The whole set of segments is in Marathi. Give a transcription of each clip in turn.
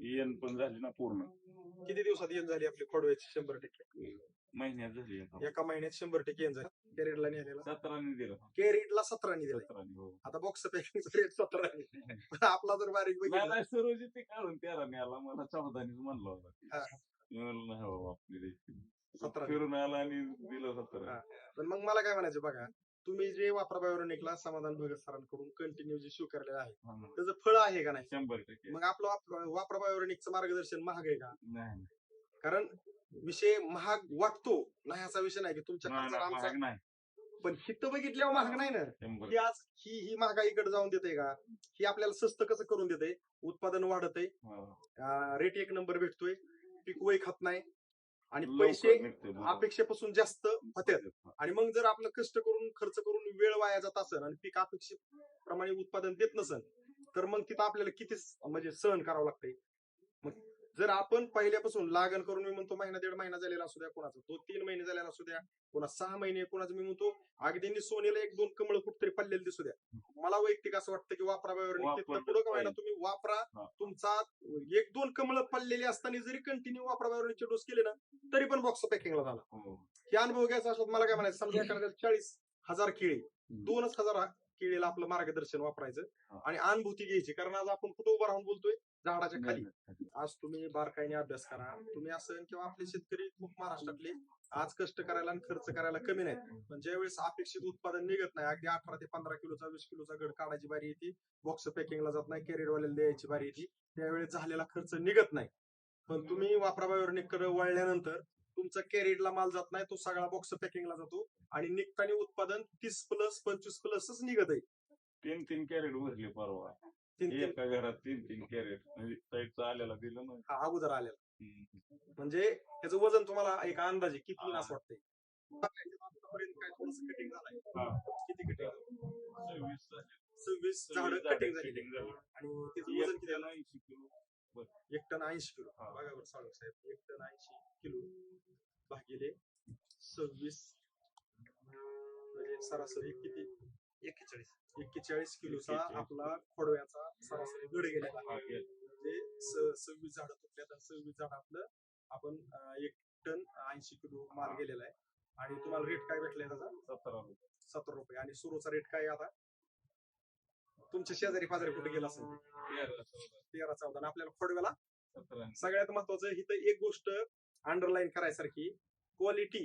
येण पण झाली ना पूर्ण. किती दिवसात येण झाली आपली खोडव्याची शंभर टक्के? महिन्यात झाली आता. एका महिन्यात शंभर टक्के येण झाली. कॅरेटला नेलेला. सतराने दिलं. कॅरेटला सतरानी दिला सतराने हो. आता बॉक्स पॅकिंग रेट सतरानी. आपला जर बारीक बघितला. सरोजी ते काढून तेराने आला. मला चौदानीच म्हणलं होता. हा. मी म्हणलं नाही बाबा आपली द्यायची. सतराने. फिरून आला आणि दिलं सतरा. पण मग मला काय म्हणायचं बघा तुम्ही जे वापराबाहेर निघला समाधान भगत सरांकडून कंटिन्यू जे स्वीकारलेलं आहे. हा. त्याचं फळ आहे का नाही? शंभर टक्के. मग आपलं वापराबाहेर निघचं मार्गदर्शन महाग आहे का? नाही कारण विषय महाग वाटतो. नाही असा विषय नाही की तुमच्या नाही, खर्चाला नाही, आमचा महाग नाही. पण हित बघितल्यावर महाग नाही ना? शंभर. ही आज ही ही महागाईकडे जाऊन देते का? ही आपल्याला स्वस्त कसं करून देते? उत्पादन वाढत हा. आहे रेट एक नंबर भेटतोय. पीक वय खात नाही. आणि पैसे. अपेक्षेपासून जास्त होत्यात आणि मग जर आपलं कष्ट करून खर्च करून वेळ वाया जात असेल आणि पीक अपेक्षेप्रमाणे उत्पादन देत नसेल तर मग तिथं आपल्याला किती म्हणजे सहन करावं लागतंय? मग जर आपण पहिल्यापासून लागण करून मी म्हणतो महिना दीड महिना झालेला असू द्या कोणाचा तो तीन महिने झालेला असू द्या कोणा सहा महिने कोणाचं मी म्हणतो अगदी सोनेला एक दोन कमळ कुठतरी पडलेले दिसू द्या मला वैयक्तिक असं वाटतं की वापरावर वापरलं पुढे का. तुम्ही वापरा. तुमचा एक दोन कमळ पडलेले असताना जरी कंटिन्यू वापरावर डोस केले ना तरी पण बॉक्स पॅकिंगला झाला हो. हे अनुभव घ्यायचा असला मला काय म्हणायचं समजा एखाद्याला चाळीस हजार केळी. दोनच हजार केळीला आपलं मार्गदर्शन वापरायचं. आणि अनुभूती घ्यायची. कारण आज आपण कुठं उभं राहून बोलतोय? झाडाच्या खाली. आज तुम्ही बारकाईने अभ्यास करा. तुम्ही असं किंवा आपले शेतकरी खूप महाराष्ट्रातले आज कष्ट करायला आणि खर्च करायला कमी नाहीत. पण ज्यावेळेस अपेक्षित उत्पादन निघत नाही अगदी अठरा ते पंधरा किलोचा वीस किलोचा गड काढायची बारी येते. बॉक्स पॅकिंगला जात नाही कॅरियरवाल्याला द्यायची बारी येते. त्यावेळेस झालेला खर्च निघत नाही. पण तुम्ही वापराबाहेर निकडे वळल्यानंतर तुमचा कॅरेटला माल जात नाही तो सगळा बॉक्स पॅकिंगला जातो आणि निघताना उत्पादन तीस प्लस पंचवीस प्लसच निघत आहे. तीन तीन कॅरेट भरले परवा. तीन तीन. एका घरात तीन तीन कॅरेट म्हणजे साईडचं आलेला दिलं ना. हा अगोदर आलेला. म्हणजे त्याचं वजन तुम्हाला एक अंदाजे किती येईल असं वाटतंय? आतापर्यंत काय थोडस कटिंग झालंय. किती कटिंग सव्वीस झाले. सव्वीस झाड सव्वीस झाडं कटिंग झाली cutting झाली. आणि त्याचं वजन किती आलं एक ऐंशी किलो. एक टन ऐंशी किलो. बघा बरं साहेब एक टन ऐंशी किलो. भागिले. सव्वीस म्हणजे सरासरी किती? एक्केचाळीस. एक्केचाळीस किलोचा 41. आपला खोडव्याचा सरासरी गड गेलेला आहे गेला. म्हणजे सव्वीस झाडं तुटल्यात आणि सव्वीस झाड आपलं आपण एक टन ऐंशी किलो माल गेलेला आहे. आणि तुम्हाला रेट काय भेटलाय त्याचा? सतरा रुपये. सत्तर रुपये. आणि सुरूचा रेट काय आता? तुमच्या शेजारी पाजारी कुठे गेला असेल? तेरा, चौदा, तेरा आपल्याला खोडव्याला सतरा. सगळ्यात महत्वाचं इथं एक गोष्ट अंडरलाईन करायसारखी क्वालिटी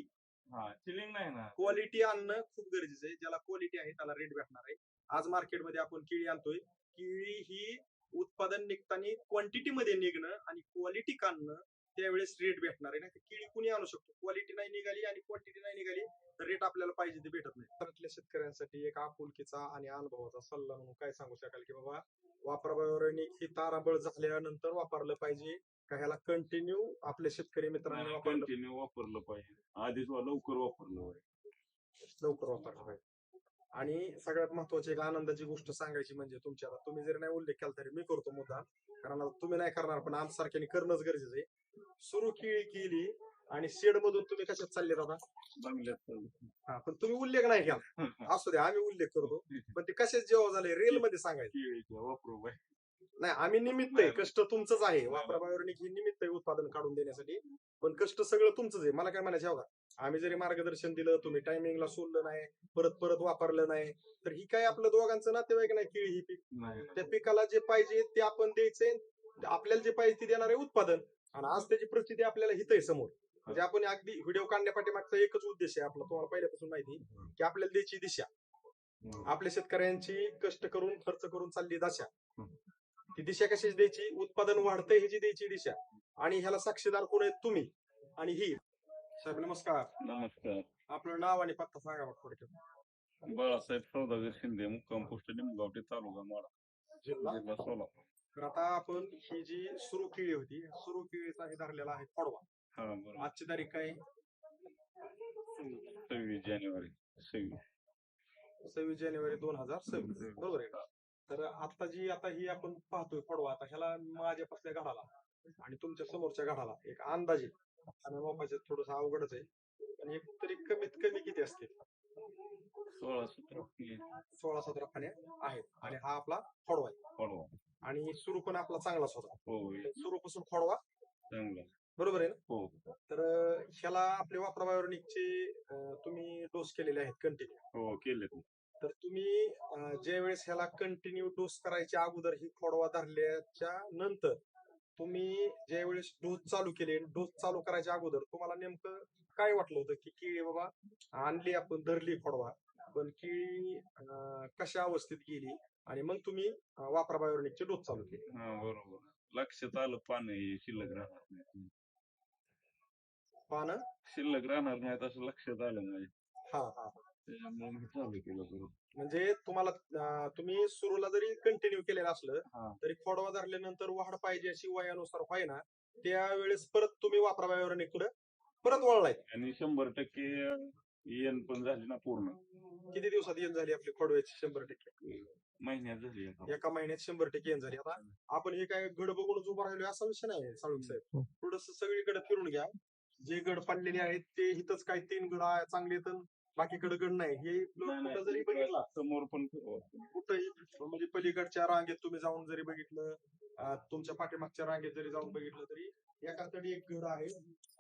हा चिलिंग नाही ना. क्वालिटी आणणं खूप गरजेचं आहे. ज्याला क्वालिटी आहे त्याला रेट भेटणार आहे. आज मार्केटमध्ये आपण केळी आणतोय. केळी ही उत्पादन निघताना क्वांटिटी मध्ये निघणं आणि क्वालिटी काढणं त्यावेळेस रेट भेटणार आहे ना. केळी कुणी आणू शकतो? क्वालिटी नाही निघाली आणि क्वांटिटी नाही निघाली तर रेट आपल्याला पाहिजे ते भेटत नाही. त्यातल्या शेतकऱ्यांसाठी एक आपुलकीचा आणि अनुभवाचा सल्ला म्हणून काय सांगू शकाल की बाबा वापराबाहेर ही ताराबळ झाल्यानंतर वापरलं पाहिजे का ह्याला कंटिन्यू आपल्या शेतकरी मित्रांनी वापरलं कंटिन्यू वापरलं पाहिजे. आधीच लवकर वापरलं पाहिजे. लवकर वापरलं पाहिजे. आणि सगळ्यात महत्वाची एक आनंदाची गोष्ट सांगायची म्हणजे तुमच्या तुम्ही जरी नाही उल्लेख केला तरी मी करतो मुद्दा कारण तुम्ही नाही करणार पण आमच्यासारख्याने करणंच गरजेचं आहे. सुरू केळी केली आणि शेड मधून तुम्ही कशात चालले बंगल्यात हा पण तुम्ही उल्लेख नाही केला. असू द्या आम्ही उल्लेख करतो. पण ते कशाच जेव्हा झाले रेल मध्ये सांगायचं. वापरू नाही आम्ही निमित्त आहे कष्ट तुमचंच आहे. वापराबाहेर ही निमित्त आहे उत्पादन काढून देण्यासाठी. पण कष्ट सगळं तुमचंच आहे. मला काय म्हणायचं आहे बघा आम्ही जरी मार्गदर्शन दिलं तुम्ही टायमिंगला सोडलं नाही परत परत वापरलं नाही तर ही काय आपलं दोघांचं नातेवाईक नाही केळी ही पीक? नाही. त्या पिकाला जे पाहिजे ते आपण द्यायचंय. आपल्याला जे पाहिजे ते देणार आहे उत्पादन. आणि आज त्याची परिस्थिती आपल्याला हित आहे समोर. म्हणजे आपण अगदी व्हिडिओ काढण्यापाठीमागचा एकच उद्देश आहे आपला तुम्हाला पहिल्यापासून माहिती की आपल्याला द्यायची दिशा. आपल्या शेतकऱ्यांची कष्ट करून खर्च करून चालली दशा. ती दिशा कशी द्यायची? उत्पादन वाढतंय ह्याची द्यायची दिशा. आणि ह्याला साक्षीदार कोण आहेत तुम्ही? आणि ही. साहेब नमस्कार. नमस्कार. आपलं नाव आणि पत्ता सांगा थोडक्यात. बाळासाहेब सौदागर शिंदे मुक्काम पोस्ट निमगावटे तालुका माडा जिल्हा? जिल्हा सोलापूर. तर आता आपण ही जी सुरू केळी होती सुरू केळीचा हे धरलेला आहे हा बरोबर. आजची तारीख काय? सव्वीस जानेवारी सव्वीस. सव्वीस जानेवारी दोन हजार सव्वीस. बरोबर आहे. का तर आता जी आता ही आपण पाहतोय खोडवा आता ह्याला माझ्या पसल्या घाडाला आणि तुमच्या समोरच्या घाडाला एक अंदाजे. आणि मोबाईलचं थोडस अवघडच आहे. पण एक तरी कमीत कमी किती असतील? सोळा सतरा सोळा सतरा फाण्या आहेत. आणि हा आपला खोडवा आहे. आणि सुरू पण आपला चांगलाच होता. हो सुरू पासून खोडवा चांगला. बरोबर आहे ना? हो तर अं, ह्याला आपले वापराबायोनिकचे तुम्ही डोस केलेले आहेत कंटिन्यू हो केले तर तुम्ही ज्या वेळेस ह्याला कंटिन्यू डोस करायच्या अगोदर ही खोडवा धरल्याच्या नंतर तुम्ही ज्या वेळेस डोस चालू केले डोस चालू करायच्या अगोदर तुम्हाला नेमकं काय वाटलं होतं की केळी बाबा आणली आपण धरली खोडवा पण केळी कशा अवस्थेत गेली आणि मग तुम्ही अं, वापराबायोनिकचे डोस चालू केले? बरोबर. लक्षात आलं पाणी शिल्लक राहणार नाही पानं? शिल्लक राहणार नाही असं लक्षात आलं माझ्या हा हा त्याच्यामुळे मी चालू केलं बरोबर म्हणजे तुम्हाला अं, तुम्ही सुरूला जरी कंटिन्यू केलेलं असलं हा. तरी खोडवा धरल्यानंतर वाढ पाहिजे अशी वयानुसार व्हाय ना त्यावेळेस परत तुम्ही वापराबायोनिकडे परत वळलाय. आणि शंभर टक्के येण पण झाली ना पूर्ण. किती दिवसात येण झाली आपली खोडव्याची शंभर टक्के? महिन्यात झाली आता. एका महिन्यात शंभर टक्के येण झाली. आता आपण हे काय गड बघूनच उभं राहिलो असा विषय नाही साळुंक साहेब. थोडस सगळीकडे फिरून घ्या. जे गड पडलेले आहेत ते इथंच काय तीन गड आहे चांगले तर बाकीकडे गड नाही. हे नाही, कुठं नाही, जरी बघितला समोर पण फिरवा. कुठंही म्हणजे पलीकडच्या रांगेत तुम्ही जाऊन जरी बघितलं अं, तुमच्या पाठीमागच्या रांगेत जरी जाऊन बघितलं तरी एकाकडे एक गड आहे.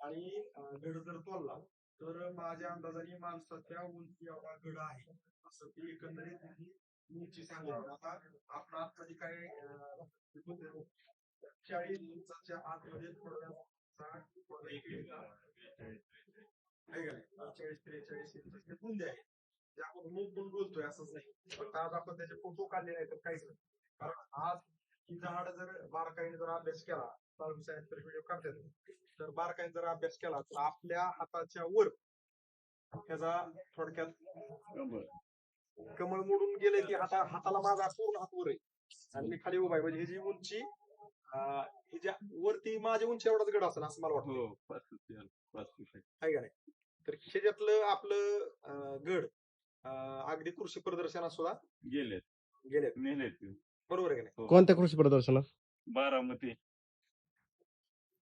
आणि गड जर तोलला तर माझ्या अंदाजाने माणसाच्या उंची एवढा गड आहे असं ते एकंदरीत उंची सांगितली आता आपण आतमध्ये काय चाळीस इंचाच्या आतमध्ये चाळीस त्रेचाळीस इंचाचे बुंदे आहेत जे आपण मूग पण बोलतोय असंच नाही. फक्त आज आपण त्याचे फोटो काढले नाही तर काहीच नाही. कारण आज ही झाड जर बारकाईने जर अभ्यास केला चालू सायन्स तर व्हिडिओ काढतात तर बारकाईने जर अभ्यास केला तर आपल्या हाताच्या वर ह्याचा थोडक्यात. कमळ मोडून गेले की हाता हाताला माझा पूर्ण हात वर आहे. आणि मी खाली उभा आहे. म्हणजे ह्याची उंची अं, ह्याच्या वरती माझ्या उंची एवढाच गड असेल असं मला वाटतं. हो आहे. का नाही? तर ह्याच्यातलं आपलं गड अगदी कृषी प्रदर्शनात सुद्धा गेलेत. गेले ते. बरोबर आहे का नाही? हो. कोणत्या कृषी प्रदर्शनात? बारामती.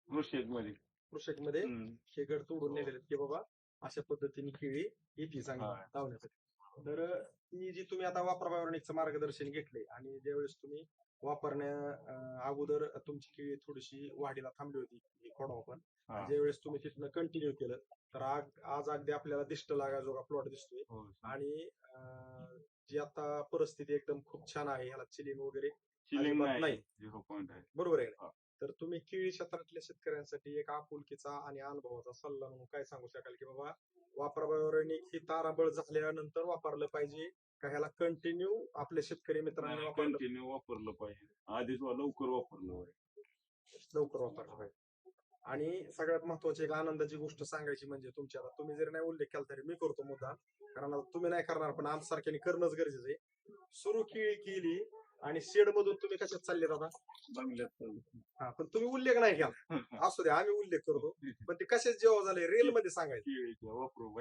मध्ये कृषकमध्ये हम्म. हे गड तोडून नेलेले की बाबा अशा पद्धतीने केळी येते चांगली हा. लावण्यासाठी तर ती जी तुम्ही आता वापराबायोनिकचं मार्गदर्शन घेतले आणि ज्यावेळेस तुम्ही वापरण्या अं, अगोदर तुमची केळी थोडीशी वाढीला थांबली होती ही खोडवा पण हा. ज्यावेळेस तुम्ही तिथनं कंटिन्यू केलं तर आज आज अगदी आपल्याला दिष्ट लागायजोगा प्लॉट दिसतोय हो. आणि अं, जी आता परिस्थिती एकदम खूप छान आहे ह्याला चिलिंग वगैरे अजिबात नाही नाही. झिरो पॉईंट आहे बरोबर आहे हा. तर तुम्ही केळी क्षेत्रातल्या शेतकऱ्यांसाठी एक आपुलकीचा आणि अनुभवाचा सल्ला म्हणून काय सांगू शकाल की बाबा वापराबायोनिक ही ताराबळ झाल्यानंतर वापरलं पाहिजे का ह्याला कंटिन्यू आपल्या शेतकरी मित्रांनी कंटिन्यू वापरलं? पाहिजे. आधीच लवकर वापरलं पाहिजे. लवकर वापरलं पाहिजे. आणि सगळ्यात महत्वाची एक आनंदाची गोष्ट सांगायची म्हणजे तुमच्या आता तुम्ही जरी नाही उल्लेख केला तरी मी करतो मुद्दा कारण तुम्ही नाही करणार पण आमच्यासारख्याने करणंच गरजेचं आहे. सुरू केळी केली आणि शेड मधून तुम्ही कशात चालले दादा? बंगल्यात. हा पण तुम्ही उल्लेख नाही केला. असू दे आम्ही उल्लेख करतो. पण ते कशाच जेव्हा झाले रेल मध्ये सांगायचं. वापरू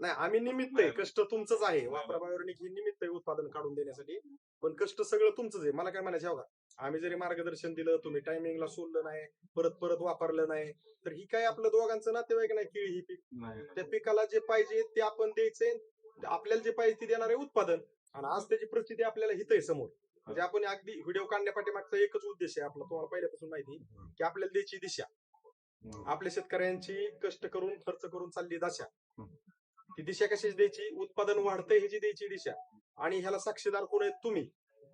नाही आम्ही निमित्त आहे कष्ट तुमचंच आहे. वापराबायोनिक ही निमित्त आहे उत्पादन काढून देण्यासाठी. पण कष्ट सगळं तुमचंच आहे. मला काय म्हणायचं आहे बघा. आम्ही जरी मार्गदर्शन दिलं तुम्ही टायमिंगला सोडलं नाही परत परत वापरलं नाही तर ही काय आपलं दोघांचं नातेवाईक नाही केळी ही पीक? नाही. त्या पिकाला जे पाहिजे ते आपण द्यायचंय. आपल्याला जे पाहिजे ते देणार आहे उत्पादन. आणि आज त्याची परिस्थिती आपल्याला हित आहे समोर. म्हणजे आपण अगदी व्हिडिओ काढण्यापाठीमागचा एकच उद्देश आहे आपला तुम्हाला पहिल्यापासून माहिती की आपल्याला द्यायची दिशा. आपल्या शेतकऱ्यांची कष्ट करून खर्च करून चालली दशा. ती दिशा कशाची द्यायची? उत्पादन वाढतंय ह्याची द्यायची दिशा. आणि ह्याला साक्षीदार कोण आहेत? तुम्ही.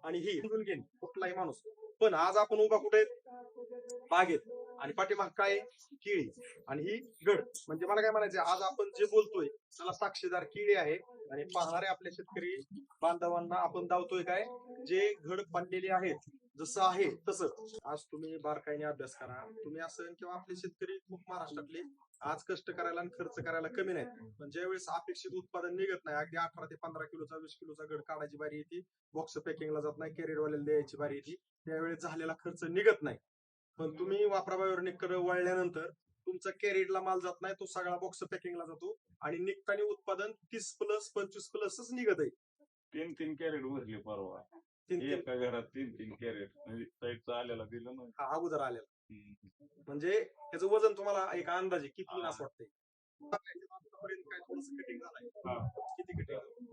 आणि ही घेईन कुठलाही माणूस. पण आज आपण उभा कुठे आहेत? बागेत आणि पाठीमाग काय आहे? केळी. आणि ही गड. म्हणजे मला काय म्हणायचं आज आपण जे बोलतोय त्याला साक्षीदार केळी आहे. आणि पाहणारे आपले शेतकरी बांधवांना आपण दावतोय काय? जे घड पडलेले आहेत जसं आहे तसं. आज तुम्ही बारकाईने अभ्यास करा. तुम्ही असं किंवा आपले शेतकरी खूप महाराष्ट्रातले आज कष्ट करायला आणि खर्च करायला कमी नाहीत. पण ज्यावेळेस अपेक्षित उत्पादन निघत नाही अगदी अठरा ते पंधरा किलोचा वीस किलोचा गड काढायची बारी येते. बॉक्स पॅकिंगला जात नाही कॅरियरवाल्याला द्यायची बारी येते. त्यावेळेस झालेला खर्च निघत नाही. पण तुम्ही वापराबायोनिककडे वळल्यानंतर तुमचा कॅरियरला माल जात नाही तो सगळा बॉक्स पॅकिंगला जातो आणि निघताना उत्पादन तीस प्लस पंचवीस प्लसच निघत आहे तीन तीन कॅरेट भरले परवा. तीन तीन. एका घरात तीन तीन कॅरेट म्हणजे साईडचा आलेला दिलं ना. हा अगोदर आलेला. हम्म. म्हणजे त्याचं वजन तुम्हाला एक अंदाजे किती येईल असं वाटतंय? आतापर्यंत काय थोडस कटिंग झालंय? हा. किती कटिंग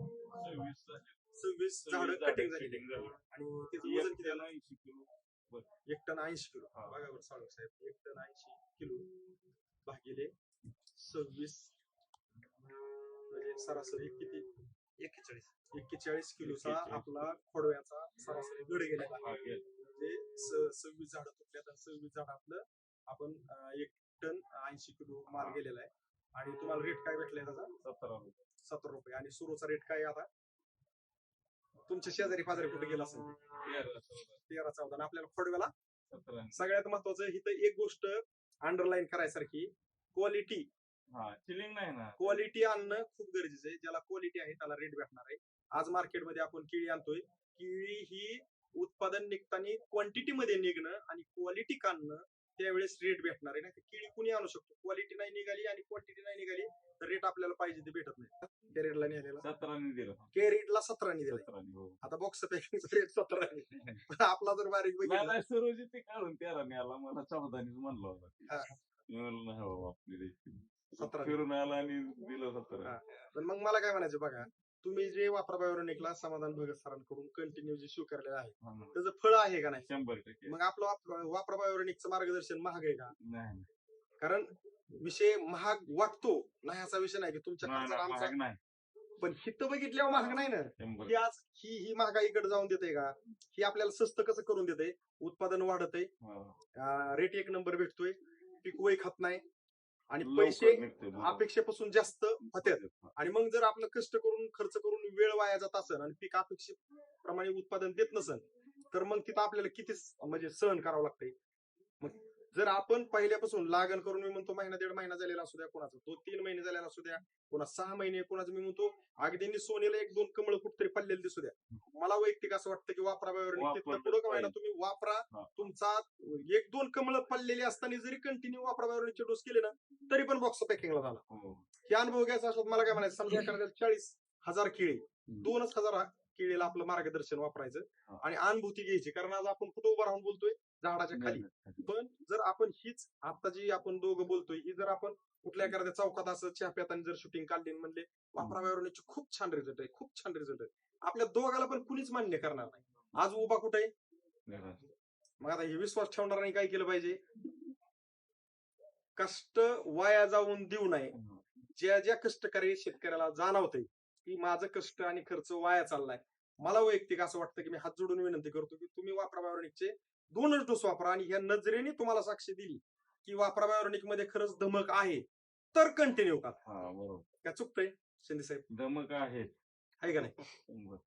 सव्वीस झाले. सव्वीस झाड सव्वीस झाडं कटिंग झाली cutting झाली. आणि त्याचं वजन किती आलं? त्याला 80 किलो. एक टन ऐंशी किलो. हा. बघा बरं साळुंख साहेब एक टन ऐंशी किलो भागिले सव्वीस म्हणजे सरासरी किती? एक्केचाळीस. एक्केचाळीस किलोचा 41. आपला खोडव्याचा सरासरी घड गेलेला आहे हा, गेला. म्हणजे स- सव्वीस झाडं तुटल्यात आणि सव्वीस झाड आपलं आपण अं, एक टन ऐंशी किलो माल गेलेला आहे. आणि तुम्हाला रेट काय भेटलाय त्याचा सतरा रुपये. सत्तर रुपये. आणि सुरूचा रेट काय आहे आता? तुमच्या शेजारी पाजारी कुठे गेला असेल? तेरा, चौदा, आणि आपल्याला खोडव्याला. सगळ्यात महत्वाचं इथं एक गोष्ट अंडरलाईन करायसारखी क्वालिटी हा चिलिंग नाही ना. क्वालिटी आणणं खूप गरजेचं आहे. ज्याला क्वालिटी आहे त्याला रेट भेटणार आहे. आज मार्केटमध्ये आपण केळी आणतोय. केळी ही उत्पादन निघताना क्वांटिटी मध्ये निघणं आणि क्वालिटी काढणं त्यावेळेस रेट भेटणार आहे ना. केळी कुणी आणू शकतो? क्वालिटी नाही निघाली आणि क्वांटिटी नाही निघाली तर रेट आपल्याला पाहिजे ते भेटत नाही. कॅरेटला नेलेला. सतराने दिलं. कॅरेटला सतरानी सतराने हो. आता बॉक्स पॅकिंगचा रेट सतरा आपला जर बारीक बघितला. सरोजी ते काढून तेराने आला मला चौदानीच म्हणलं होता. हा. मी म्हणलं नाही बाबा आपली सतरा फिरून आला आणि दिलं सतरा हा. पण मग मला काय म्हणायचं बघा तुम्ही जे वापराबाहेरून निघला समाधान भगत सरांकडून कंटिन्यू जे स्वीकारलेलं आहे हा. त्याचं फळ आहे का नाही? शंभर टक्के. मग आपलं वाप- वापराबायोनिकचं मार्गदर्शन महाग आहे का? नाही कारण विषय महाग वाटतो. नाही असा विषय नाही की तुमच्या नाही, खर्चाला नाही, आमचा. महाग नाही. पण हित बघितल्यावर महाग नाही ना? शंभर. ही आज ही ही महागाईकडे जाऊन देते का? ही आपल्याला स्वस्त कसं करून देते उत्पादन वाढत हा. आहे रेट एक नंबर भेटतोय. पीक वय खात नाही. आणि पैसे. अपेक्षेपासून जास्त होत्यात आणि मग जर आपलं कष्ट करून खर्च करून वेळ वाया जात असेल आणि पीक अपेक्षेप्रमाणे उत्पादन देत नसेल तर मग तिथं आपल्याला किती म्हणजे सहन करावं लागतंय? मग जर आपण पहिल्यापासून लागण करून मी म्हणतो महिना दीड महिना झालेला असू द्या कोणाचा तो तीन महिने झालेला असू द्या कोणा सहा महिने कोणाचं मी म्हणतो अगदी सोनेला एक दोन कमळ कुठतरी पडलेले दिसू द्या मला वैयक्तिक असं वाटतं की वापराव्यावर वापरलं पुढं का पाहिजे. तुम्ही वापरा. तुमचा एक दोन कमळ पडलेले असताना जरी कंटिन्यू वापराव्यावरचे डोस केले ना तरी पण बॉक्स पॅकिंगला झाला हो. अनुभव घ्यायचा असला मला काय म्हणायचं समजा एखाद्याला चाळीस हजार केळी दोनच हजार केळीला आपलं मार्गदर्शन वापरायचं. आणि अनुभूती घ्यायची कारण आज आपण कुठं उभं राहून बोलतोय झाडाच्या खाली. पण जर आपण हीच आता जी आपण दोघं बोलतोय ही जर आपण कुठल्या एखाद्या चौकात असं चहा पिताना जर शूटिंग काढली आणि म्हणले वापराव्यावर खूप छान रिझल्ट आहे खूप छान रिझल्ट आहे. आपल्या दोघाला पण कुणीच मान्य करणार नाही. आज उभा कुठे. मग आता हे विश्वास ठेवणाऱ्यांनी काय केलं पाहिजे? कष्ट वाया जाऊन देऊ नये. ज्या ज्या कष्टकरी शेतकऱ्याला जाणवतंय की माझं कष्ट आणि खर्च वाया चाललाय. मला वैयक्तिक असं वाटतं की मी हात जोडून विनंती करतो की तुम्ही वापरा बायोनिकचे दोनच डोस वापरा आणि ह्या नजरेने तुम्हाला साक्ष दिली की वापरा बायोनिकमध्ये खरंच धमक आहे तर कंटिन्यू करा. बरोबर. काय चुकतंय शिंदे साहेब? धमक आहे. आहे का नाही.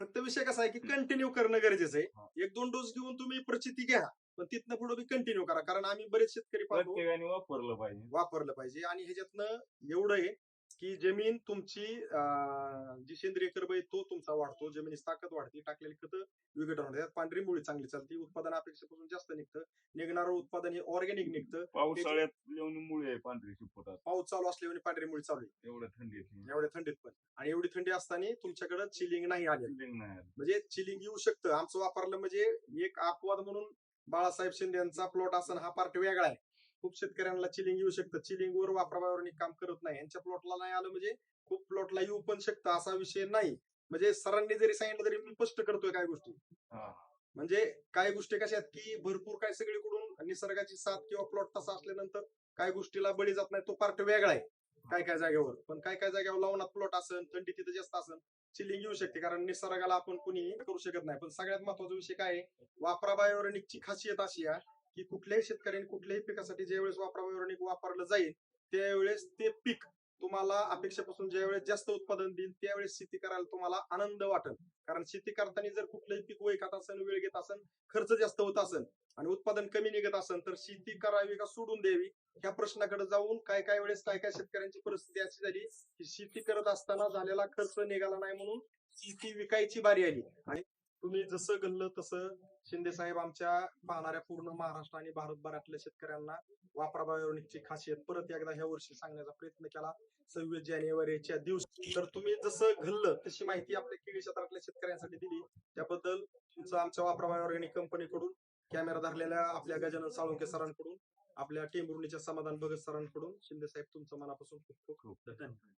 फक्त विषय कसा आहे की कंटिन्यू करणं गरजेचं. आहे. एक दोन डोस घेऊन तुम्ही प्रचिती घ्या पण तिथनं पुढे बी कंटिन्यू करा कारण आम्ही बरेच शेतकरी वापरलं पाहिजे. वापरलं पाहिजे आणि ह्याच्यातनं एवढं आहे की जमीन तुमची जी सेंद्रिय कर्ब आहे तो तुमचा वाढतो. जमिनीची ताकद वाढते टाकलेली खतं विघटन होते त्यात पांढरी मुळी चांगली चालते उत्पादन अपेक्षेपासून जास्त निघतं. निघणारं उत्पादन हे ऑर्गॅनिक निघतं. पावसाळ्यात मुळे आहे पांढरी शिपटात पाऊस चालू असल्याने पांढरी मुळी चालू आहे. एवढं थंडी एवढ्या थंडीत पण. आणि एवढी थंडी असताना तुमच्याकडे चिलिंग नाही आले. म्हणजे चिलिंग येऊ शकतं. आमचं वापरलं म्हणजे एक अपवाद म्हणून बाळासाहेब शिंदे यांचा प्लॉट असन हा पार्ट वेगळा आहे. खूप शेतकऱ्यांना चिलिंग येऊ शकतं. चिलिंग वर वापरावर काम करत नाही. यांच्या प्लॉटला नाही आलं म्हणजे खूप प्लॉटला येऊ पण शकतं असा विषय नाही. म्हणजे सरांनी जरी सांगितलं तरी मी स्पष्ट करतोय काय गोष्टी. म्हणजे काही गोष्टी कशा आहेत की भरपूर काय सगळीकडून निसर्गाची साथ किंवा प्लॉट तसा असल्यानंतर काही गोष्टीला बळी जात नाही. तो पार्ट वेगळा आहे काय काय जागेवर. पण काय काय जागेवर लावणात प्लॉट असन थंडी तिथे जास्त असन चिलिंग येऊ शकते. कारण निसर्गाला आपण कुणी करू शकत नाही. पण सगळ्यात महत्त्वाचा विषय काय आहे? वापरा बायोरेनिकची खासियत अशी आहे की कुठल्याही शेतकऱ्यांनी कुठल्याही पिकासाठी ज्यावेळेस वेळेस बायोरेनिक वापरलं जाईल त्यावेळेस ते पीक तुम्हाला अपेक्षेपासून ज्यावेळेस जास्त उत्पादन देईल त्यावेळेस शेती करायला तुम्हाला आनंद वाटेल. कारण शेती करताना जर कुठलंही पीक वैकत असेल वेळ घेत असेल खर्च जास्त होत असेल आणि उत्पादन कमी निघत असेल तर शेती करावी का सोडून द्यावी? ह्या प्रश्नाकडे जाऊन काय काय वेळेस काय काय शेतकऱ्यांची परिस्थिती अशी झाली की शेती करत असताना झालेला खर्च निघाला नाही म्हणून शेती विकायची बारी आली. आणि तुम्ही जसं गल्लं तसं शिंदे साहेब आमच्या पाहणाऱ्या पूर्ण महाराष्ट्र आणि भारतभरातल्या शेतकऱ्यांना वापरा खासियत परत एकदा ह्या वर्षी सांगण्याचा प्रयत्न केला. सव्वीस जानेवारीच्या दिवशी तर तुम्ही जसं घडलं तशी माहिती आपल्या केळी क्षेत्रातल्या शेतकऱ्यांसाठी दिली. त्याबद्दल तुमचं आमच्या वापरा बायोनिक कंपनीकडून कॅमेरा धरलेल्या आपल्या गजानन साळुंके सरांकडून आपल्या टेंबुर्णीच्या समाधान भगत सरांकडून शिंदे साहेब तुमचं मनापासून खूप खूप खूप धन्यवाद.